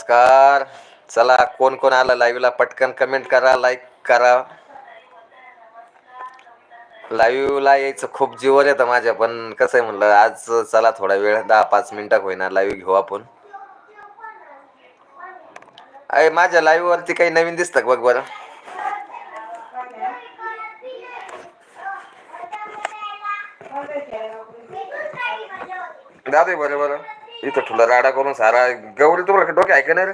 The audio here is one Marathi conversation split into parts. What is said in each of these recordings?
नमस्कार. चला कोण कोण आलं लाईव्हला पटकन कमेंट करा लाईक करा. लाईव्हला यायचं खूप जीवर येतं माझ्या पण कसं आहे म्हणलं आज चला थोडा वेळ दहा पाच मिनिटं होईना लाईव्ह घेऊ आपण. अरे माझ्या लाईव्ह वरती काही नवीन दिसतं का? बघ बरं. दादे बरं बरं. इथं तुला राडा करून सारा गौरी तुम्हाला डोके ऐका नाही रे?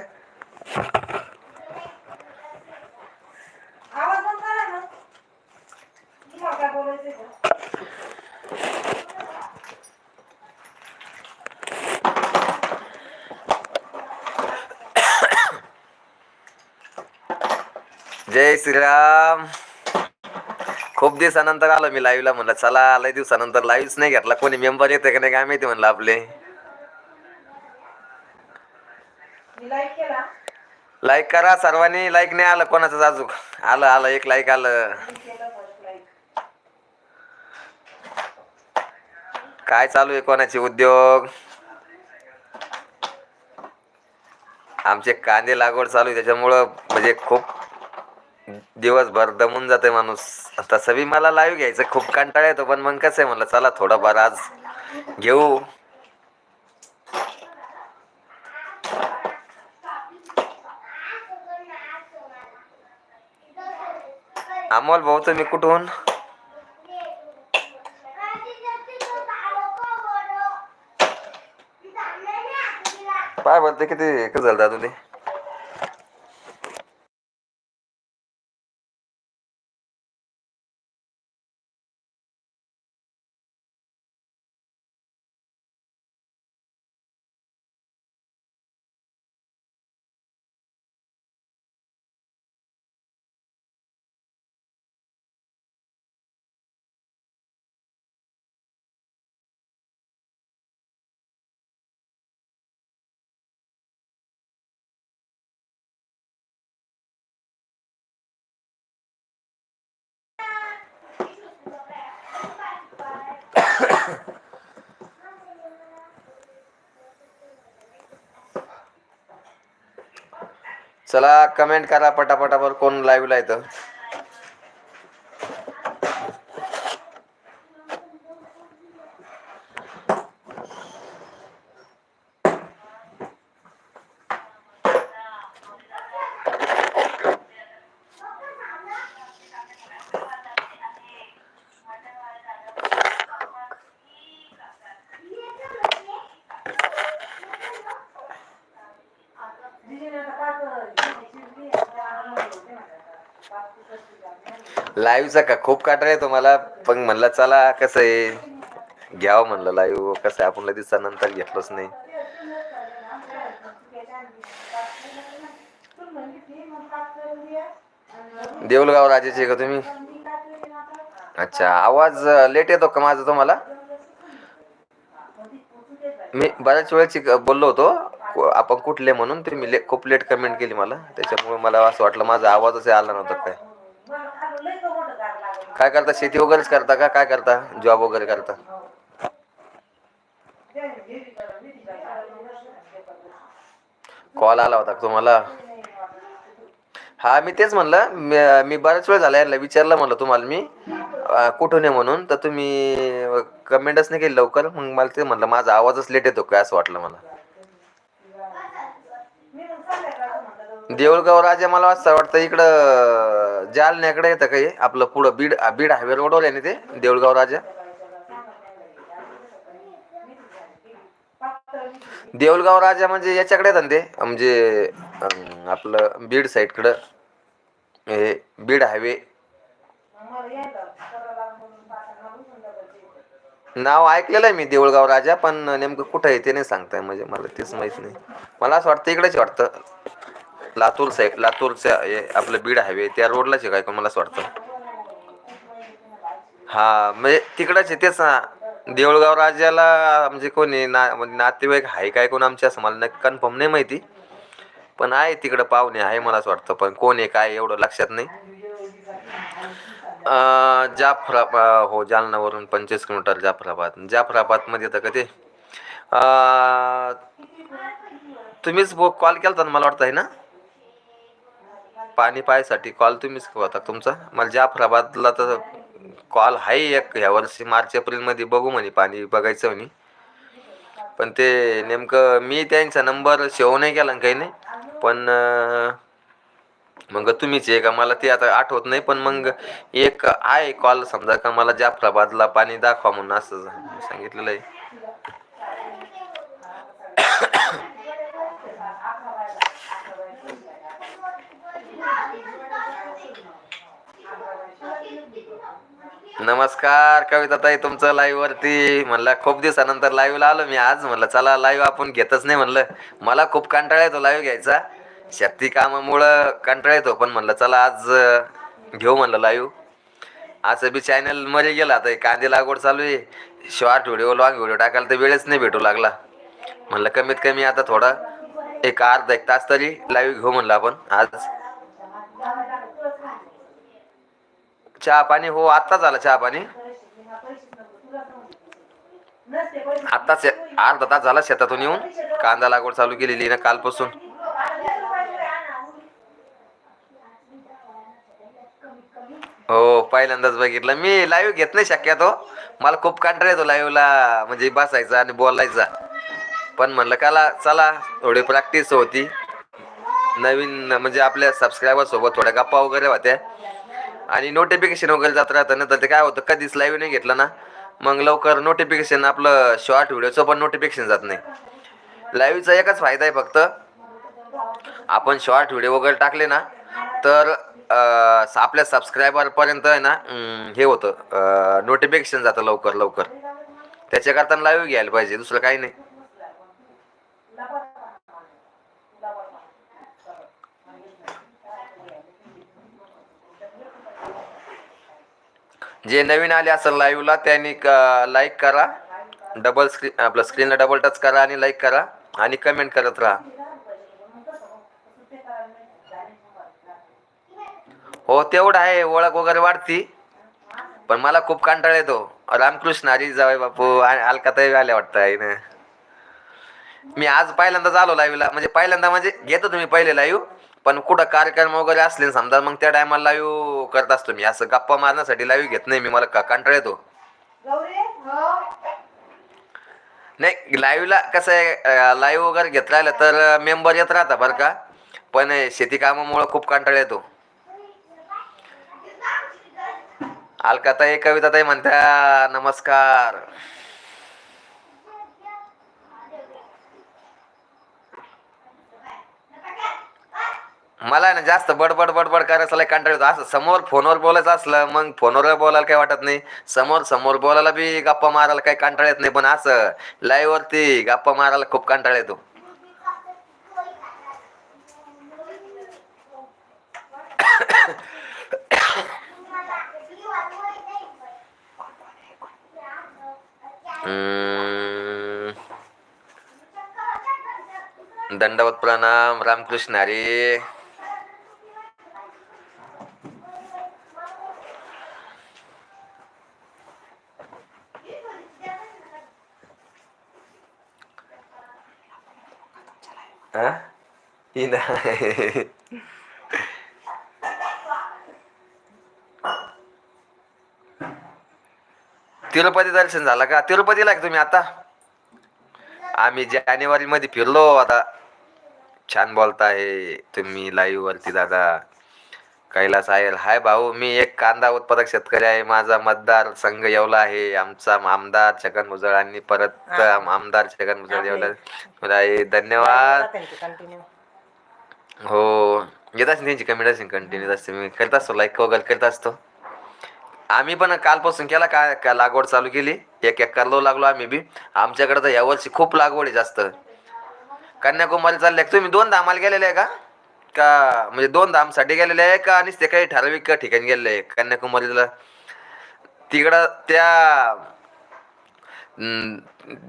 जय श्रीराम. खूप दिवसानंतर आलो मी लाईव्हला म्हणलं चला लय दिवसानंतर लाईव्हच नाही घेतला. कोणी मेंबर येते का नाही काय माहिती म्हणलं आपले मी लाईक करा सर्वांनी लाईक नाही आलं कोणाचं अजून? आलं आलं एक लाईक आलं. काय चालू आहे कोणाचे उद्योग? आमचे कांदे लागवड चालू आहे त्याच्यामुळं म्हणजे खूप दिवसभर दमून जाते माणूस. तसं बी मला लाईव्ह घ्यायचं खूप कंटाळा येतो पण मग कसं आहे म्हणलं चला थोडंफार आज घेऊ. अमोल भाऊ तुम्ही कुठून? काय बोलते किती झालं दादू ते चला कमेंट करा पटापटावर कोण लाईव्हला येतं दीदीने आता पाच शिजली, आता आम्हाला होते म्हणतात. पाच ते पस्तीस झाले. लाईव्हचा का? खूप काटा आहे तुम्हाला. पण म्हणलं चला कसं आहे? घ्यावं म्हणलं लाईव्ह कसं आहे? आपण लय दिवसानंतर घेतलंच नाही. देऊलगाव राजाचे का तुम्ही? अच्छा आवाज लेट येतो का माझा तुम्हाला? मी बऱ्याच वेळची क- बोललो होतो. आपण कुठले म्हणून तुम्ही ले खूप लेट कमेंट केली मला. त्याच्यामुळे मला असं वाटलं माझा आवाजच आला नव्हता काय मला खालून लय तो मोठं गार लागलं. काय करता? शेती वगैरेच करता का? काय करता? जॉब वगैरे करता? कॉल आला होता तुम्हाला? हा मी तेच म्हणलं मी- बऱ्याच वेळ झाला याला विचारलं म्हणलं तुम्हाला मी. कुठून आहे म्हणून? तर तुम्ही कमेंटच नाही केली लवकर. मग मला ते म्हणलं माझा आवाजच लेट येतो काय असं वाटलं मला. देऊळगाव राजा मला असं वाटतं इकडं जालन्याकडे येतं काही आपलं पुढं बीड बीड हायवे रोडवर आहे ना ते देऊळगाव राजा. देऊळगाव राजा म्हणजे याच्याकडे येतात ते म्हणजे आपलं बीड साईडकडं. हे बीड हायवे. नाव ऐकलेलं आहे मी देऊळगाव राजा पण नेमकं कुठं आहे ते नाही सांगताय म्हणजे मला तेच माहीत नाही. मला असं वाटतं इकडेच वाटतं. लातूर साईड लातूरच्या आपलं बीड हायवे त्या रोडलाच आहे काय पण मला असं वाटतं? हा म्हणजे तिकडंच आहे तेच ना. देऊळगाव राजाला म्हणजे कोणी ना म्हणजे नातेवाईक आहे काय कोण आमच्या असं मला नक्की कन्फर्म नाही माहिती. पण आहे तिकडं पाहुणे आहे मला असं वाटतं पण कोण आहे काय एवढं लक्षात नाही. अं, जाफरा हो जालनावरून पंचवीस किलोमीटर जाफराबाद. जाफराबादमध्ये येतं का ते तुम्हीच कॉल केला होता मला वाटतं आहे ना? पाणी पाहायसाठी कॉल तुम्हीच होता तुमचा? मला जाफराबादला तर कॉल आहे एक ह्या वर्षी मार्च एप्रिलमध्ये बघू म्हणे पाणी बघायचं म्हणे. पण ते नेमकं मी त्यांचा नंबर शेव नाही केला आणि काही नाही. पण मग तुम्हीच आहे का? मला ते आता आठवत नाही पण मग एक आहे कॉल समजा का मला जाफराबादला पाणी दाखवा म्हणून असं सांगितलेलं आहे. नमस्कार कविता ताई तुमचं लाईव्ह वरती. म्हणलं खूप दिवसानंतर लाईव्हला आलो मी आज. म्हणलं चला लाईव्ह आपण घेतच नाही म्हणलं. मला खूप कंटाळा येतो लाईव्ह घ्यायचा. शेती कामामुळं कंटाळा येतो पण म्हणलं चला आज घेऊ म्हणलं लाईव्ह असं बी चॅनलमध्ये गेला आता कांदे लागवड चालू आहे. शॉर्ट व्हिडिओ लॉंग व्हिडिओ टाकायला तर वेळच नाही भेटू लागला. म्हणलं कमीत कमी आता थोडा एक अर्धा एक तास तरी लाईव्ह घेऊ म्हणलं आपण आज. चहा पाणी? हो आत्ताच आला चहा पाणी. आत्ताच अर्धा तास झाला शेतातून येऊन. कांदा लागवड चालू केलेली ना कालपासून. हो पहिल्यांदाच बघितलं. मी लाईव्ह घेत नाही शक्यतो. मला खूप कंटाळा येतो लाईव्हला म्हणजे बसायचा आणि बोलायचा. पण म्हणलं काला चला थोडी प्रॅक्टिस होती. नवीन म्हणजे आपल्या सबस्क्रायबर सोबत थोड्या गप्पा वगैरे होत्या. आणि नोटिफिकेशन वगैरे जात राहतं ना तर ते काय होतं कधीच लाईव्ह नाही घेतलं ना. मग लवकर नोटिफिकेशन आपलं शॉर्ट व्हिडिओचं पण नोटिफिकेशन जात नाही. लाईव्हचा एकच फायदा आहे फक्त आपण शॉर्ट व्हिडिओ वगैरे टाकले ना तर आपल्या सबस्क्रायबरपर्यंत आहे ना हे होतं नोटिफिकेशन जातं लवकर लवकर. त्याच्याकरता लाईव्ह घ्यायला पाहिजे दुसरं काही नाही. जे नवीन आले असेल लाईव्हला त्यांनी लाईक करा. डबल स्क्रीन आपलं स्क्रीनला डबल टच करा आणि लाईक करा. आणि कमेंट करत राहा. हो तेवढं आहे. ओळख वगैरे वाढती. पण मला खूप कंटाळ येतो. रामकृष्ण हरी जावे बापू. आणि अलकाताई आल्या वाटतं आहे ना मी आज पहिल्यांदाच आलो लाईव्हला म्हणजे पहिल्यांदा म्हणजे घेतो तुम्ही पहिले लाईव्ह पण कुठं कार्यक्रम वगैरे असले ना समजा मग त्या टायमाला लाईव्ह करत असतो मी. असं गप्पा मारण्यासाठी लाईव्ह घेत नाही मी. मला का कंटाळा येतो? हो. नाही लाईव्हला कसं आहे लाईव्ह वगैरे घेत राहिलं तर मेंबर येत राहता बरं का. पण शेती कामामुळं खूप कंटाळा येतो. अलकाताई कविताताई म्हणत्या नमस्कार. मला ना जास्त बडबड बडबड करायचं लय कंटाळा येतो. असं समोर फोनवर बोलायचं असलं मग फोनवर बोलायला काही वाटत नाही. समोर समोर बोलायला बी गप्पा मारायला काही कंटाळा येत नाही. पण असं लाईव्ह वरती गप्पा मारायला खूप कंटाळा येतो. दंडवत प्रणाम रामकृष्ण हरी. हा? ही नाही. तिरुपती दर्शन झालं का तिरुपतीला तुम्ही आता आम्ही जानेवारी मध्ये फिरलो आता छान बोलताय तुम्ही लाईव्ह वरती दादा कैलास आहे. हाय भाऊ मी एक कांदा उत्पादक शेतकरी आहे. माझा मतदार संघ येवला आहे. आमचा आमदार छगन भुजबळ आणि परत आमदार छगन भुजबळ येवला. मला धन्यवाद. कंटिन्यू हो येत असेल त्यांची कमेंट असेल कंटिन्यू असते मी करत असतो लाईक वगैरे करत असतो. आम्ही पण कालपासून केला का का लागवड चालू केली. एक एक करलो लागलो आम्ही बी. आमच्याकडे तर यावर्षी खूप लागवड आहे जास्त. कन्याकुमारी चालले तुम्ही दोन धामाला गेलेले आहे का? का म्हणजे दोन धामसाठी गेलेले आहे का? आणि ते काही ठराविक ठिकाणी गेलेले आहे? कन्याकुमारीला तिकडं त्या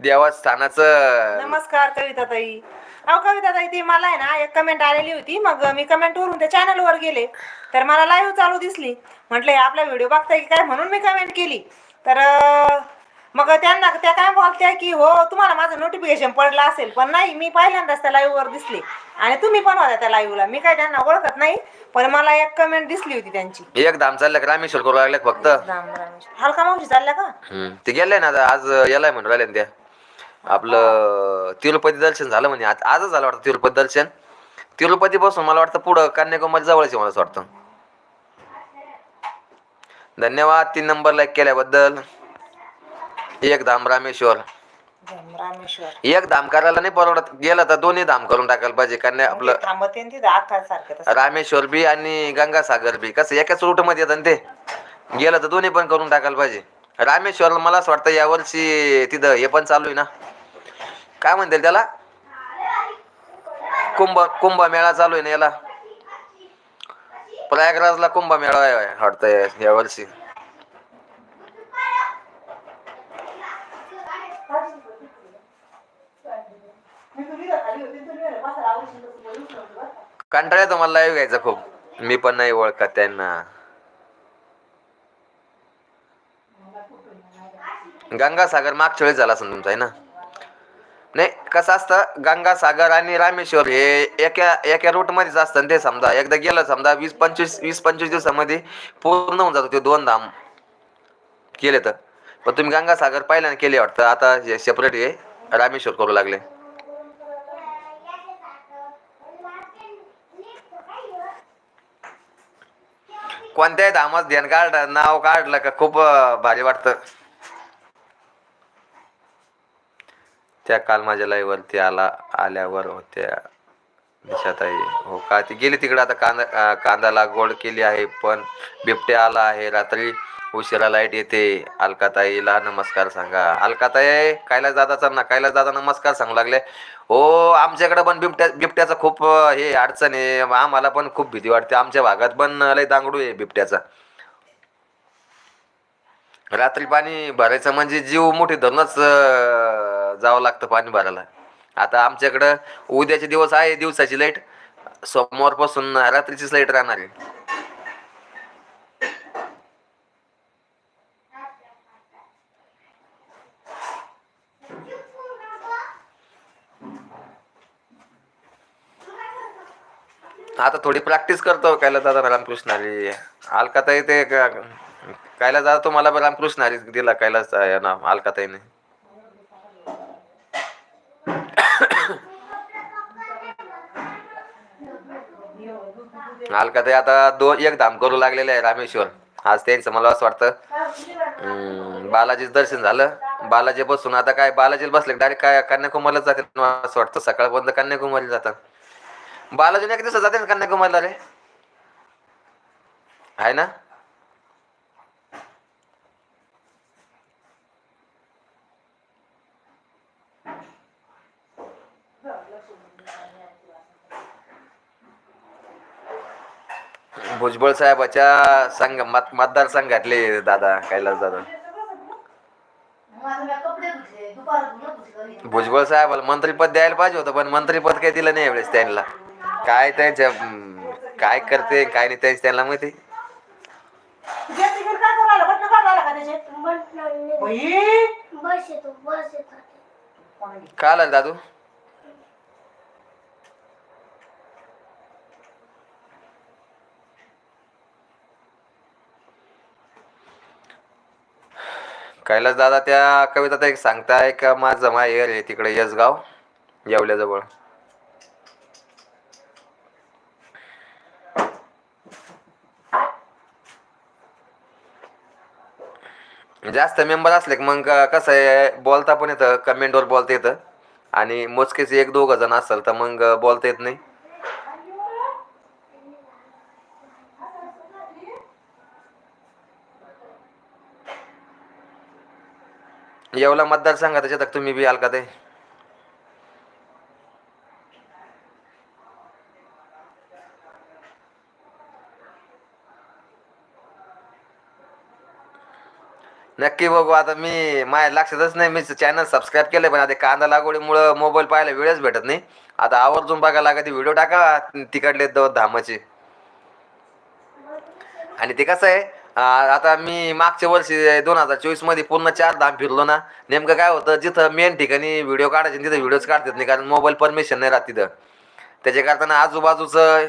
देवस्थानाचं नमस्कार कविता ताई अहो कविता ताई ती मला आहे ना एक कमेंट आलेली होती. मग मी कमेंट वरून त्या चॅनल वर गेले. तर मला लाईव्ह चालू दिसली. म्हटलं आपला व्हिडिओ बघताय की काय? म्हणून मी कमेंट केली. तर मग त्यांना त्या काय बोलत्या की हो तुम्हाला माझं नोटिफिकेशन पडलं असेल पण नाही मी पहिल्यांदाच त्या लाईव्ह वर दिसले. आणि तुम्ही पण होत्या त्या लाईव्हला मी काय त्यांना ओळखत नाही पण मला एक कमेंट दिसली होती त्यांची. एक धाम चाललं का रामेश्वर करू लागले फक्त? राम. हलका मावशी चालल्या का? हम्म. ते गेले ना आता आज यालाय म्हणून राहिले ना त्या आपलं तिरुपती दर्शन झालं म्हणे आज आजच झालं वाटतं तिरुपती दर्शन. तिरुपती पासून मला वाटतं पुढं कन्याकुमारी जवळच आहे मला असं वाटतं. धन्यवाद तीन नंबर लाईक केल्याबद्दल. एक धाम रामेश्वर. राम रामेश्वर. एक धाम करायला नाही परवडत. गेलं तर दोन्ही धाम करून टाकायला पाहिजे. कन्या आपलं थांबते ना तिथं आखाड सारखं रामेश्वर बी आणि गंगासागर बी. कसं एकाच रूटमध्ये येतात ना ते. गेलं तर दोन्ही पण करून टाकायला पाहिजे. रामेश्वर मला असं वाटतं यावर्षी तिथं हे पण चालू आहे ना. काय म्हणतील त्याला? कुंभ कुंभ मेळा चालू आहे ना याला. प्रयागराजला कुंभ मेळा आहे वाटतं यावर्षी कंटाळा तुम्हाला लाईव्ह घ्यायचा खूप. मी पण नाही ओळखत त्यांना. गंगासागर मागच्या वेळेस झाला असेल तुमचा आहे ना? नाही कसं असतं गंगासागर आणि रामेश्वर हे एका एका रूटमध्येच असतं ना ते समजा. एकदा गेलं समजा वीस पंचवीस वीस पंचवीस दिवसामध्ये पूर्ण होऊन जातो ते दोन धाम केले तर. पण तुम्ही गंगासागर पहिल्याने केले वाटतं. आता हे सेपरेट हे रामेश्वर करू लागले. कोणत्याही धामात ध्यान काढ नाव काढलं का खूप भारी वाटतं. त्या काल माझ्या लाईवरती वरती आला आल्यावर होत्या दिशाताई हो का? ती गेली तिकडे आता कांदा अं, कांदा लागवड केली आहे पण बिबट्या आला आहे रात्री. उशिरा लाइट येते. अलकाताईला नमस्कार सांगा. अलकाताई कायला दादाचा ना. कायला दादा नमस्कार सांगू लागले. हो आमच्याकडे पण बिबट्या बिबट्याचं खूप हे अडचण आहे. आम्हाला पण खूप भीती वाटते. आमच्या भागात पण लय दांगडू आहे बिबट्याचा. रात्री पाणी भरायचं म्हणजे जीव मोठी धरूनच जावं लागतं पाणी भरायला. आता आमच्याकडं उद्याचे दिवस आहे दिवसाची लाइट. सोमवारपासून रात्रीचीच लाइट राहणार आहे. आता थोडी प्रॅक्टिस करतो कायला दादा रामकृष्ण हरी अलकाताई ते कायला दादा तुम्हाला रामकृष्ण हरी दिला कैलास ना अलकाताईने. अलकाताई आता दोन एक धाम करू लागलेले आहे रामेश्वर. आज त्यांचं मला असं वाटतं बालाजीच बालाजीचं दर्शन झालं. बालाजी बसून आता काय बालाजीला बसले डायरेक्ट काय कन्याकुमारीला जाते असं वाटतं. सकाळपर्यंत कन्याकुमारीला जातात. बालाजीने एक दिवस जाते ना कन्याकुमारीला रे आहे ना? भुजबळ साहेबाच्या संघ मत मतदारसंघातले दादा कैलास दादा. भुजबळ साहेबाला मंत्रीपद द्यायला पाहिजे होतं पण मंत्रीपद काही दिलं नाही यावेळेस त्यांना. काय त्यांच्या काय करते काय नाही त्यांचं त्यांना माहिती? का! बस येतो बस येतो काय आलं दादू? कैलास दादा त्या कविता एक सांगताय का माझं माहेर आहे तिकडे यसगाव येवल्याजवळ. जास्त मेंबर असले की मग कसं आहे बोलता पण येतं कमेंटवर बोलता येतं. आणि मोजकेच एक दोघ जण असेल तर मग बोलता येत नाही. येवला मतदारसंघात त्याच्यात तुम्ही बी आल का ते? नक्की बघू. आता मी माझ्या लक्षातच नाही. मी चॅनल सबस्क्राईब केलं पण आता कांदा लागवडीमुळं मोबाईल पाहायला वेळच भेटत नाही. आता आवर्जून बघायला लागत व्हिडिओ टाका. तिकडले दो धामाचे. आणि ते कसं आहे आता मी मागच्या वर्षी दोन हजार चोवीसमध्ये पूर्ण चार धाम फिरलो ना. नेमकं काय होतं जिथं मेन ठिकाणी व्हिडिओ काढायचे तिथं व्हिडिओच काढतात नाही कारण मोबाईल परमिशन नाही राहत तिथं. त्याच्या करताना आजूबाजूचं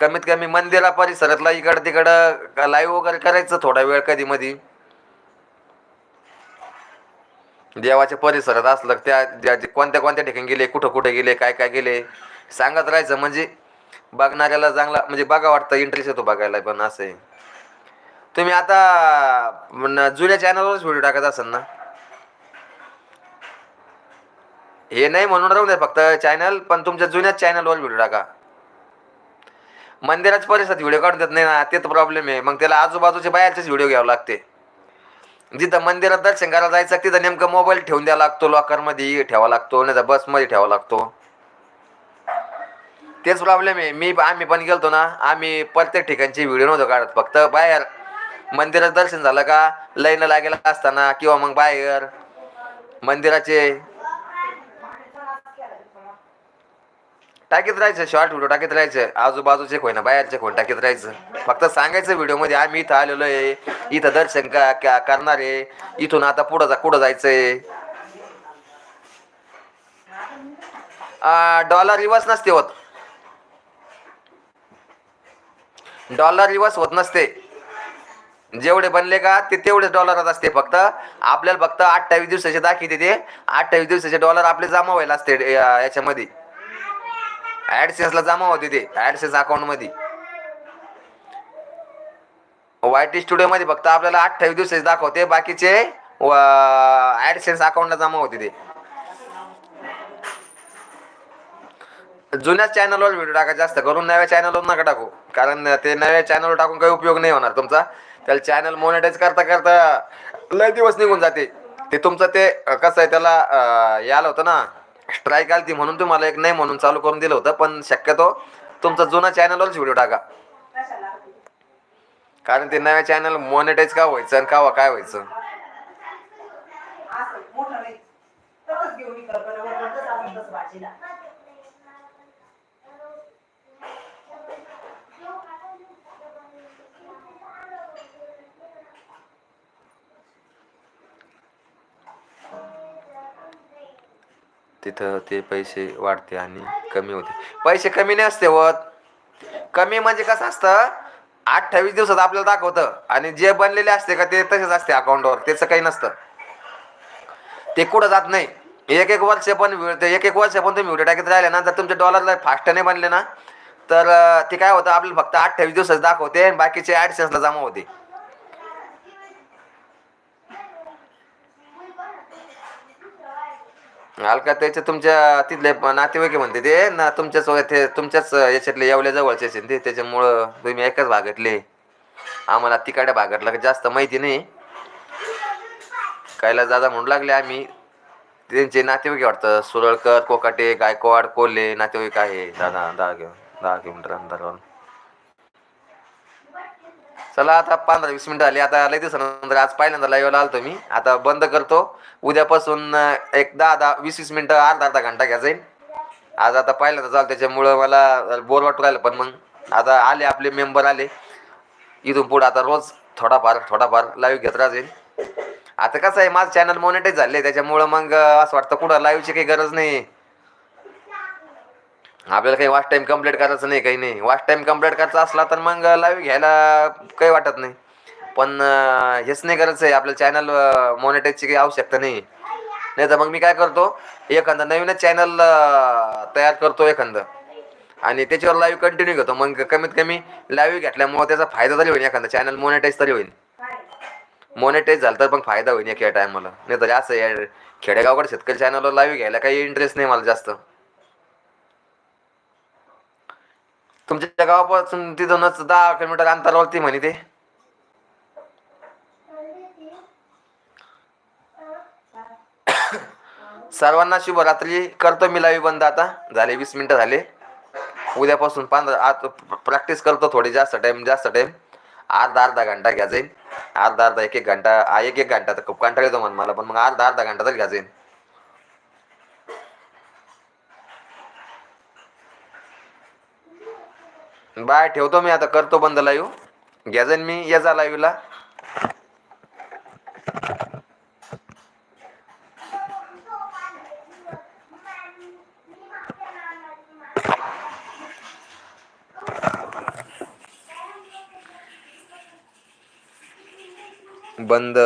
कमीत कमी मंदिरा परिसरातला इकडं तिकडं लाईव्ह वगैरे करायचं थोडा वेळ कधी मधी देवाच्या परिसरात असलं त्या ज्या- कोणत्या कोणत्या ठिकाणी गेले कुठं कुठं गेले काय काय गेले सांगत राहायचं. म्हणजे बघणाऱ्याला चांगला म्हणजे बघा वाटतं इंटरेस्ट येतो बघायला पण असं आहे तुम्ही आता जुन्या चॅनलवरच व्हिडिओ टाकत असाल ना? हे नाही म्हणून राहू द्या फक्त चॅनल पण तुमच्या जुन्याच चॅनलवर व्हिडिओ टाका. मंदिराच्या परिसरात व्हिडिओ काढून देत नाही ना ते तर प्रॉब्लेम आहे. मग त्याला आजूबाजूच्या बाहेरचेच व्हिडिओ घ्यावं लागते. जिथं मंदिरात दर्शन करायला जायचं तिथं नेमकं मोबाईल ठेवून द्यावा लागतो लॉकरमध्ये ठेवा लागतो नाही तर बसमध्ये ठेवा लागतो. तेच प्रॉब्लेम आहे. मी आम्ही पण गेलतो ना आम्ही प्रत्येक ठिकाणची व्हिडिओ नव्हतो काढत. फक्त बाहेर मंदिरात दर्शन झालं का लाईन लागेला असताना किंवा मग बाहेर मंदिराचे टाकीत राहायचं शॉर्ट व्हिडिओ टाकीत राहायचं. आजूबाजूचे कोण बाहेरचे कोण टाकीत राहायचं? फक्त सांगायचं व्हिडिओमध्ये आम्ही इथं आलेलो आहे. इथं दर्शन का करणार आहे. इथून आता पुढं जा कुठं जायचंय? डॉलर रिवर्स नसते होत. डॉलर रिवर्स होत नसते. जेवढे बनले का ते तेवढेच डॉलरात असते फक्त. आपल्याला फक्त अठ्ठावीस दिवसाचे दाखवते ते. अठ्ठावीस दिवसाचे डॉलर आपले जमा व्हायला असते या- याच्यामध्ये. ऍडसेन्सला जमा होते ते ऍडसेन्स अकाउंटमध्ये. वाय टी स्टुडिओमध्ये फक्त आपल्याला अठ्ठावीस दिवसाचे दाखवते बाकीचे ऍडसेन्स अकाउंटला जमा होते ते. जुन्याच चॅनलवर व्हिडिओ टाका जास्त करून नव्या चॅनलवर नका टाकू कारण ते नव्या चॅनलवर टाकून काही उपयोग नाही होणार तुमचा. त्याला चॅनल मोनिटाईज करता करता लय दिवस निघून जाते. ते तुमचं ते कसं आहे त्याला यायला आलं होतं ना स्ट्राईक आली ती म्हणून तुम्हाला एक नाही म्हणून चालू करून दिलं होतं पण शक्यतो तुमचा जुना चॅनलवरच व्हिडिओ टाका. कारण ते नव्या चॅनल मॉनिटाईज का व्हायचं आणि का काय व्हायचं? घेऊन इकडं बरं, बरं, तसं आणून तसं भाजीला तिथं ते पैसे वाढते आणि कमी होते. पैसे कमी नाही असते होत. कमी म्हणजे कसं असतं अठ्ठावीस दिवसात आपल्याला दाखवतं. आणि जे बनलेले असते का ते तसेच असते अकाउंटवर त्याचं काही नसतं. ते कुठं जात नाही. एक एक वर्ष पण एक एक वर्ष पण तुम्ही व्हिडिओ टाकत राहिले ना जर तुमचे डॉलरला फास्ट नाही बनले ना तर ते काय होतं आपल्याला फक्त अठ्ठावीस दिवसात दाखवते आणि बाकीचे ॲडसेन्सला जमा होते. अलका त्याचे तुमच्या तिथले नातेवाईक म्हणते ते ना तुमच्याच वगैरे ते तुमच्याच याच्यातले एवढ्या जवळचे असेल ते त्याच्यामुळं तुम्ही एकाच भागातले. आम्हाला तिकडे भागातला काही जास्त माहिती नाही. कायला दादा म्हणू लागले आम्ही. त्यांचे नातेवाईक वाटतं सुरळकर कोकाटे गायकवाड कोल्हे नातेवाईक आहे. दादा दहा घेऊन दहा किलोमीटर अंतरावर चला आता पंधरा वीस मिनिटं झाली. आता लय दिवसानंतर आज पहिल्यांदा लाईव्हला आलतो मी. आता बंद करतो. उद्यापासून एक दहा दहा वीस वीस मिनटं अर्धा अर्धा घंटा घ्या जाईल आज आता पहिल्यांदा चालू त्याच्यामुळं मला बोर वाटू राहिलं पण मग. आता आले आपले मेंबर आले. इथून पुढं आता रोज थोडाफार थोडाफार लाईव्ह घेत राहील आता कसं आहे माझं चॅनल मॉनिटाईज झाले त्याच्यामुळं मग असं वाटतं कुठं लाईव्हची काही गरज नाही आपल्याला काही वाच टाईम कंप्लीट करायचं नाही काही नाही. वॉच टाईम कंप्लीट करायचा असला तर मग लाईव्ह घ्यायला काही वाटत नाही. पण हेच नाही करायचं आहे. आपल्याला चॅनल मॉनिटाईजची काही आवश्यकता नाही. नाही तर मग मी काय करतो एखादं नवीनच चॅनल तयार करतो एखादं. आणि त्याच्यावर लाईव्ह कंटिन्यू घेतो. मग कमीत कमी लाईव्ह घेतल्यामुळं त्याचा फायदा तरी होईल. एखादा चॅनल मॉनिटाईज तरी होईल. मॉनिटाईज झालं तर पण फायदा होईल एका टायमाला नाही तर असं आहे, खेडेगावकडे शेतकरी चॅनलवर लाईव्ह घ्यायला काही इंटरेस्ट नाही मला जास्त. तुमच्या गावापासून तिथूनच दहा किलोमीटर अंतरावरती म्हणे ते. सर्वांना शुभरात्री. करतो मी बंद आता. झाले वीस मिनिटं झाले. उद्यापासून पंधरा आज प्रॅक्टिस करतो थोडी जास्त टाइम जास्त टाइम अर्धा अर्धा घंटा घ्या जाईल. अर्धा अर्धा एक एक घंटा एक एक घंटा तर खूप कंटाळा येतो म्हण मला पण मग अर्धा अर्धा घंटा तरी घ्या जाईल. बाय ठेवतो मी आता करतो बंद लाईव्ह. घ्या मी या जा लाईव्हला. बंद.